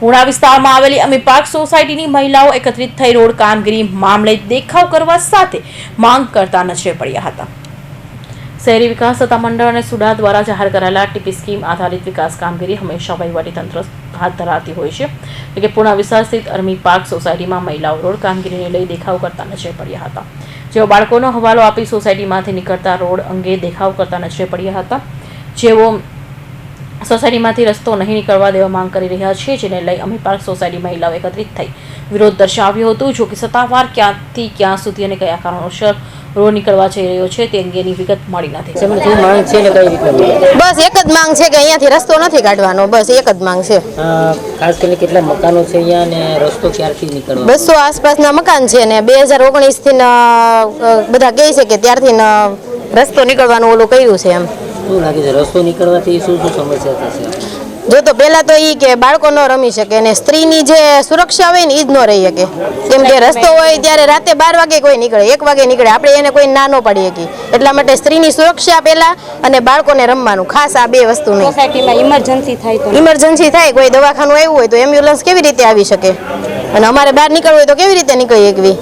પુણા વિસ્તારમાં આવેલી અમી પાર્ક સોસાયટીની મહિલાઓ એકત્રિત થઈ રોડ કામગીરી મામલે દેખાવ કરવા સાથે માંગ કરતા નજરે પડ્યા હતા. શહેરી વિકાસ સત્તામંડળ અને સુડા દ્વારા જાહેર કરાયેલા ટીપી સ્કીમ આધારિત વિકાસ કામગીરી હંમેશા વહીવટીતંત્ર હાથ ધરાવતી હોય છે. એટલે કે પૂર્ણા વિસ્તાર સ્થિત અરમી પાર્ક સોસાયટીમાં મહિલાઓ રોડ કામગીરીને લઈ દેખાવ કરતા નજરે પડ્યા હતા. જેઓ બાળકોનો હવાલો આપી સોસાયટીમાંથી નીકળતા રોડ અંગે દેખાવ કરતા નજરે પડ્યા હતા. જેઓ સોસાયટીમાંથી રસ્તો નહીં નીકળવા દેવા માંગ કરી રહ્યા છે જેને લઈ અમી પાર્ક સોસાયટી મહિલાઓ એકત્રિત થઈ. વિરોધ દર્શાવ્યો હતો જો કે સત્તાવાર ક્યાંથી ક્યાં સુધી અને કયા કારણોસર રોડ નીકળવા જઈ રહ્યો છે તે અંગેની વિગત મળી નથી? બસ એક જ માંગ છે કે અહીંયાથી રસ્તો નથી કાઢવાનો બસ એક જ માંગ છે. ખાસ કરીને કેટલા મકાનો છે અહીંયા અને રસ્તો ક્યારથી નીકળવાનો? બસો આસપાસના મકાન છે ને બે હજાર ઓગણીસથી બધા કહે છે કે ત્યારથી રસ્તો નીકળવાનું ઓલું કર્યું છે એમ. શું લાગે છે રસ્તો નીકળવાથી શું શું સમસ્યા થશે? જો તો પહેલાં તો એ કે બાળકો ન રમી શકે અને સ્ત્રીની જે સુરક્ષા હોય ને એ જ ન રહી શકે. કેમ કે રસ્તો હોય ત્યારે રાતે બાર વાગે કોઈ નીકળે એક વાગે નીકળે. આપણે એને કોઈ ના ન પાડી શકીએ એટલા માટે સ્ત્રીની સુરક્ષા પહેલા અને બાળકોને રમવાનું ખાસ આ બે વસ્તુ નહીં. સોસાયટીમાં ઇમરજન્સી થાય તો ઇમરજન્સી થાય કોઈ દવાખાનું આવ્યું હોય તો એમ્બ્યુલન્સ કેવી રીતે આવી શકે? અને અમારે બહાર નીકળવું હોય તો કેવી રીતે નીકળી શકવી